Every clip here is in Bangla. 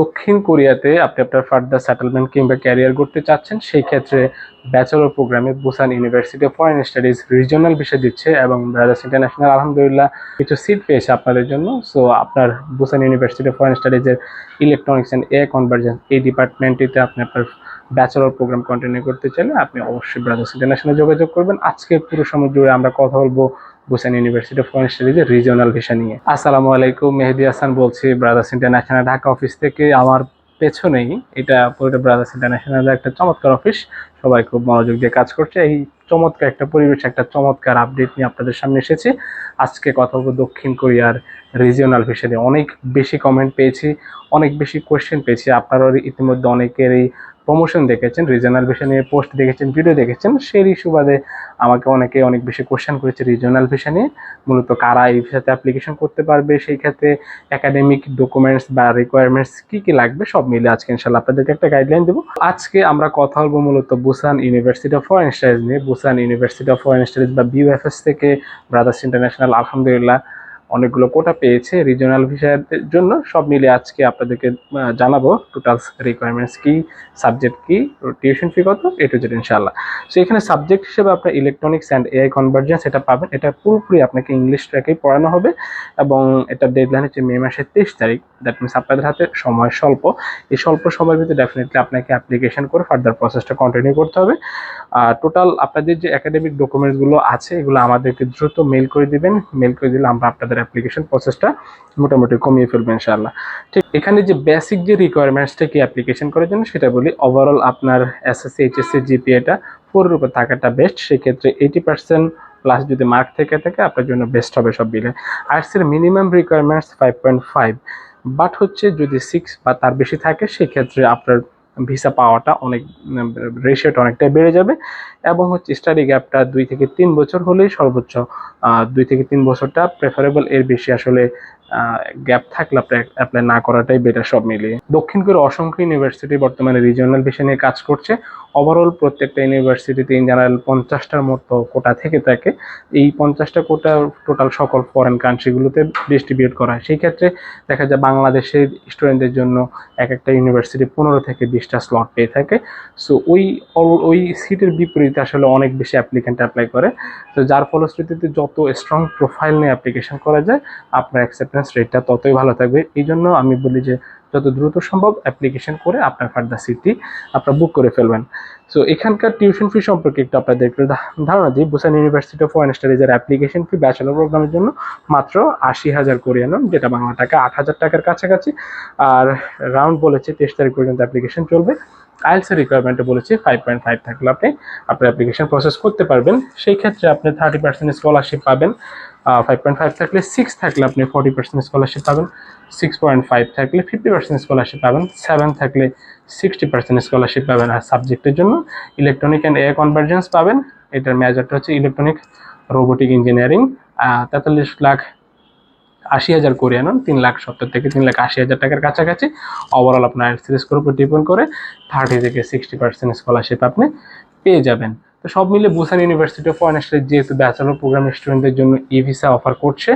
দক্ষিণ কোরিয়াতে আপনি আপনার ফার্দার সেটেলমেন্ট কিংবা ক্যারিয়ার করতে চাচ্ছেন, সেই ক্ষেত্রে ব্যাচেলর প্রোগ্রামে Busan university foreign studies regional বিষয় দিচ্ছে এবং ব্রাদার্স ইন্টারন্যাশনাল আলহামদুলিল্লাহ, কিছু সিট পেয়েছে আপনাদের জন্য। সো আপনার বুসান ইউনিভার্সিটি ফরেন স্টাডিজের ইলেকট্রনিক্স অ্যান্ড এ কনভার্জেন্স এই ডিপার্টমেন্টটিতে আপনি আপনার ব্যাচেলর প্রোগ্রাম কন্টিনিউ করতে চাইলে আপনি অবশ্যই ব্রাদার্স ইন্টারন্যাশনাল যোগাযোগ করবেন। আজকে পুরো সময় জুড়ে আমরা কথা বলব বুসান ইউনিভার্সিটি অফ ফরেন স্টাডিজের রিজিওনাল ভিসা নিয়ে। আসসালামু আলাইকুম, মেহেদি হাসান বলছি ব্রাদার্স ইন্টারন্যাশনাল ঢাকা অফিস থেকে। আমার পেছনেই এটা পুরোটা ব্রাদার্স ইন্টারন্যাশনাল একটা চমৎকার অফিস সবাই খুব মনোযোগ দিয়ে কাজ করছে। এই চমৎকার একটা পরিবেশ, একটা চমৎকার আপডেট নিয়ে আপনাদের সামনে এসেছি। আজকে কথা বলব দক্ষিণ কোরিয়ার রিজিওনাল ভিসা নিয়ে। অনেক বেশি কমেন্ট পেয়েছি, অনেক বেশি কোয়েশ্চেন পেয়েছি। আপনারা ইতিমধ্যে অনেকেরই প্রমোশন দেখেছেন রিজনাল ভিসা নিয়ে পোস্ট দেখেছেন ভিডিও দেখেছেন, সেই সুবাদে আমাকে অনেকে অনেক বেশি কোশ্চেন করেছে রিজনাল ভিসা নিয়ে। মূলত কারা এই ভিসাতে অ্যাপ্লিকেশন করতে পারবে? সেই ক্ষেত্রে একাডেমিক ডকুমেন্টস বা রিকোয়ারমেন্টস কী কী লাগবে? সব মিলে আজকে ইনশাল্লাহ আপনাদেরকে একটা গাইডলাইন দেবো। আজকে আমরা কথা বলব মূলত Busan university of foreign studies নিয়ে। Busan university of foreign studies বা বিউএফএস থেকে ব্রাদার্স ইন্টারন্যাশনাল আলহামদুলিল্লাহ। অনেকগুলো কোটা পেয়েছে রিজিওনাল ভিসার জন্য। সব মিলে আজকে আপনাদেরকে জানাব টোটাল রিকোয়ারমেন্টস কি সাবজেক্ট কি টিউশন ফি কত এ টু জেড ইনশাল্লাহ সো এখানে সাবজেক্ট হিসেবে আপনার ইলেকট্রনিক্স অ্যান্ড এআই কনভার্জেন্স এটা পাবেন। এটা পুরোপুরি আপনাকে ইংলিশটাকেই পড়ানো হবে এবং এটা ডেডলাইন হচ্ছে মে মাসের তেইশ তারিখ। দ্যাট মিনস আপনাদের হাতে সময় স্বল্প। এই স্বল্প সময়ের ভিতরে ডেফিনেটলি আপনাকে অ্যাপ্লিকেশন করে ফার্দার প্রসেসটা কন্টিনিউ করতে হবে। আর টোটাল আপনাদের যে একাডেমিক ডকুমেন্টসগুলো আছে, এগুলো আমাদেরকে দ্রুত মেল করে দিবেন। মেল করে দিলে আমরা আপনাদের অ্যাপ্লিকেশন প্রসেসটা মোটামুটি কমিয়ে ফেলব ইনশাআল্লাহ। ঠিক, এখানে যে বেসিক যে রিকোয়ারমেন্টসটা কি অ্যাপ্লিকেশন করার জন্য সেটা বলি ওভারঅল আপনার এসএসসি এইচএসসি জিপিএটা ফোরের উপর থাকাটা বেস্ট সেক্ষেত্রে এইটি পার্সেন্ট প্লাস যদি মার্ক থেকে থাকে, আপনার জন্য বেস্ট হবে সব মিলে। আর্টসের minimum requirements five point five but হচ্ছে যদি সিক্স বা তার বেশি থাকে, সেক্ষেত্রে আপনার ভিসা পাওয়াটা অনেক রেশিওটা অনেকটাই বেড়ে যাবে এবং হচ্ছে স্টাডি গ্যাপটা দুই থেকে তিন বছর হলেই সর্বোচ্চ দুই থেকে তিন বছরটা প্রেফারেবল এর বেশি আসলে গ্যাপ থাকলে আপনি অ্যাপ্লাই না করাটাই বেটার সব মিলিয়ে। দক্ষিণ কোরিয়া অসংখ্য ইউনিভার্সিটি বর্তমানে রিজিওনাল বিষয় নিয়ে কাজ করছে। ওভারঅল প্রত্যেকটা ইউনিভার্সিটিতে ইন জেনারেল পঞ্চাশটার মতো কোটা থেকে থাকে। এই পঞ্চাশটা কোটা টোটাল সকল ফরেন কান্ট্রিগুলোতে ডিস্ট্রিবিউট করা হয়। সেই ক্ষেত্রে দেখা যায় বাংলাদেশের স্টুডেন্টদের জন্য এক একটা ইউনিভার্সিটি পনেরো থেকে বিশটা স্লট পেয়ে থাকে। সো ওই ওই সিটের বিপরীতে আসলে অনেক বেশি অ্যাপ্লিকেন্ট অ্যাপ্লাই করে। তো যার ফলশ্রুতিতে যত স্ট্রং প্রোফাইল নিয়ে অ্যাপ্লিকেশন করা যায়, আপনার অ্যাকসেপ্টেন্স রেটটা ততই ভালো থাকবে। এই জন্য আমি বলি যে, যত দ্রুত সম্ভব অ্যাপ্লিকেশন করে আপনার ফার্দার সিটটি আপনার বুক করে ফেলবেন। সো এখানকার টিউশন ফি সম্পর্কে একটু আপনাদের একটু ধারণা দিই। বুসান ইউনিভার্সিটি অফ ফরেন স্টাডিজের অ্যাপ্লিকেশন ফি ব্যাচেলর প্রোগ্রামের জন্য মাত্র আশি হাজার কোরিয়ান যেটা বাংলা টাকা আট হাজার টাকার কাছাকাছি। আর রাউন্ড বলেছে তেইশ তারিখ পর্যন্ত অ্যাপ্লিকেশন চলবে। আইএলসের রিকোয়ারমেন্টে বলেছে ফাইভ পয়েন্ট ফাইভ থাকলে আপনি আপনার অ্যাপ্লিকেশন প্রসেস করতে পারবেন। সেই ক্ষেত্রে আপনি থার্টি পার্সেন্ট স্কলারশিপ পাবেন। ফাইভ পয়েন্ট ফাইভ থাকলে সিক্স থাকলে আপনি ফর্টি পার্সেন্ট স্কলারশিপ পাবেন। সিক্স পয়েন্ট ফাইভ থাকলে ফিফটি পার্সেন্ট স্কলারশিপ পাবেন। সেভেন থাকলে সিক্সটি পার্সেন্ট স্কলারশিপ পাবেন। আর সাবজেক্টের জন্য ইলেকট্রনিক অ্যান্ড এয়ার কনভার্জেন্স পাবেন। এটার মেজরটা হচ্ছে ইলেকট্রনিক রোবোটিক ইঞ্জিনিয়ারিং তেতাল্লিশ লাখ আশি হাজার কোরিয়ান তিন লাখ সত্তর থেকে তিন লাখ আশি হাজার টাকার কাছাকাছি। ওভারঅল আপনার সিরিজের উপর ডিপেন্ড করে থার্টি থেকে সিক্সটি পার্সেন্ট স্কলারশিপ আপনি পেয়ে যাবেন। তো সব মিলে Busan university of foreign studies যেহেতু ব্যাচেলর প্রোগ্রাম স্টুডেন্টদের জন্য ই ভিসা অফার করছে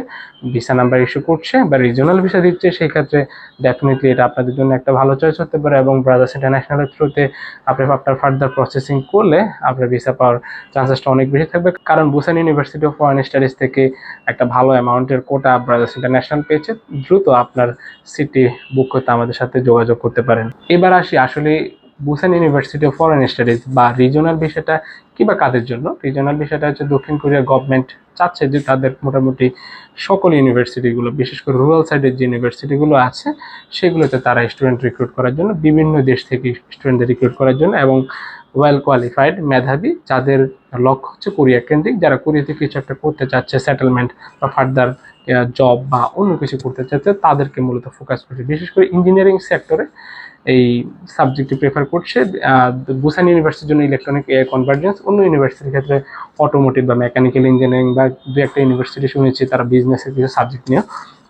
ভিসা নাম্বার ইস্যু করছে বা রিজনাল ভিসা দিচ্ছে সেই ক্ষেত্রে ডেফিনেটলি এটা আপনাদের জন্য একটা ভালো চয়েস হতে পারে এবং ব্রাদার্স ইন্টারন্যাশনালের থ্রুতে আপনি আপনার ফার্দার প্রসেসিং করলে আপনার ভিসা পাওয়ার চান্সেসটা অনেক বেশি থাকবে। কারণ Busan university of foreign studies থেকে একটা ভালো অ্যামাউন্টের কোটা ব্রাদার্স ইন্টারন্যাশনাল পেয়েছে, দ্রুত আপনার সিটি বুক করতে আমাদের সাথে যোগাযোগ করতে পারেন। এবার আসি আসলে Busan university of foreign studies বা রিজনাল বিষয়টা কি বা কাদের জন্য রিজনাল বিষয়টা হচ্ছে দক্ষিণ কোরিয়ার গভর্নমেন্ট চাচ্ছে যে তাদের মোটামুটি সকল ইউনিভার্সিটিগুলো বিশেষ করে রুরাল সাইডের যে ইউনিভার্সিটিগুলো আছে, সেগুলোতে তারা স্টুডেন্ট রিক্রুট করার জন্য, বিভিন্ন দেশ থেকে স্টুডেন্টদের রিক্রুট করার জন্য এবং ওয়েল কোয়ালিফাইড মেধাবী যাদের লক্ষ্য হচ্ছে কোরিয়া কেন্দ্রিক, যারা কোরিয়াতে কিছু একটা করতে চাচ্ছে সেটেলমেন্ট বা ফার্দার জব বা অন্য কিছু করতে চাচ্ছে, তাদেরকে মূলত ফোকাস করছে। বিশেষ করে ইঞ্জিনিয়ারিং সেক্টরে এই সাবজেক্টটি প্রেফার করছে বুসান ইউনিভার্সিটির জন্য ইলেকট্রনিক কনভার্জেন্স অন্য ইউনিভার্সিটির ক্ষেত্রে অটোমোটিভ বা মেকানিক্যাল ইঞ্জিনিয়ারিং বা দু একটা ইউনিভার্সিটি শুনেছি তারা বিজনেসের কিছু সাবজেক্ট নিয়ে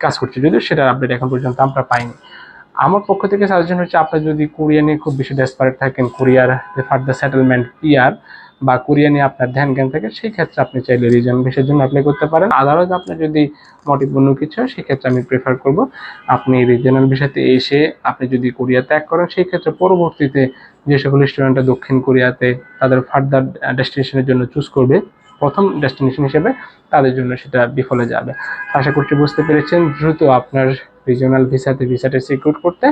কাজ করছে। যদিও সেটার আপডেট এখন পর্যন্ত আমরা পাইনি। আমার পক্ষ থেকে সাজেশন হচ্ছে আপনারা যদি কোরিয়া নিয়ে খুব বেশি ডেসপারেট থাকেন কোরিয়ার ফার ফার্দার সেটেলমেন্ট পিয়ার বা কোরিয়া নিয়ে আপনার ধ্যান জ্ঞান থাকে, সেই ক্ষেত্রে আপনি চাইলে রিজনাল ভিসার জন্য অ্যাপ্লাই করতে পারেন। আদারওয়াইজ আপনার যদি মোটিভ অন্য কিছু সেক্ষেত্রে আমি প্রেফার করব আপনি রিজনাল ভিসাতে এসে আপনি যদি কোরিয়া ত্যাগ করেন, সেই ক্ষেত্রে পরবর্তীতে যে সকল স্টুডেন্টরা দক্ষিণ কোরিয়াতে তাদের ফার্দার ডেস্টিনেশনের জন্য চুজ করবে, প্রথম ডেস্টিনেশন হিসেবে তাদের জন্য সেটা বিফলে যাবে। আশা করছি বুঝতে পেরেছেন। দ্রুত আপনার রিজিওনাল ভিসাতে ভিসাটা সিকিউর করতে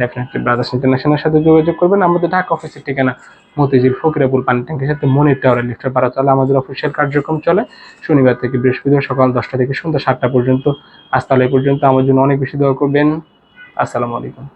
ডেফিনেটলি ব্রাদার্স ইন্টারন্যাশনালের সাথে যোগাযোগ করবেন। আমাদের ঢাকা অফিসের ঠিকানা মতিঝিল ফকিরাবুল পানি ট্যাঙ্কের সাথে মনির টাওয়ারের লিফটের পাড়া চলে আমাদের অফিসিয়াল কার্যক্রম চলে। শনিবার থেকে বৃহস্পতিবার সকাল দশটা থেকে সন্ধ্যা সাতটা পর্যন্ত। আজ তাহলে পর্যন্ত। আমার জন্য অনেক বেশি দোয়া করবেন। আসসালামু আলাইকুম।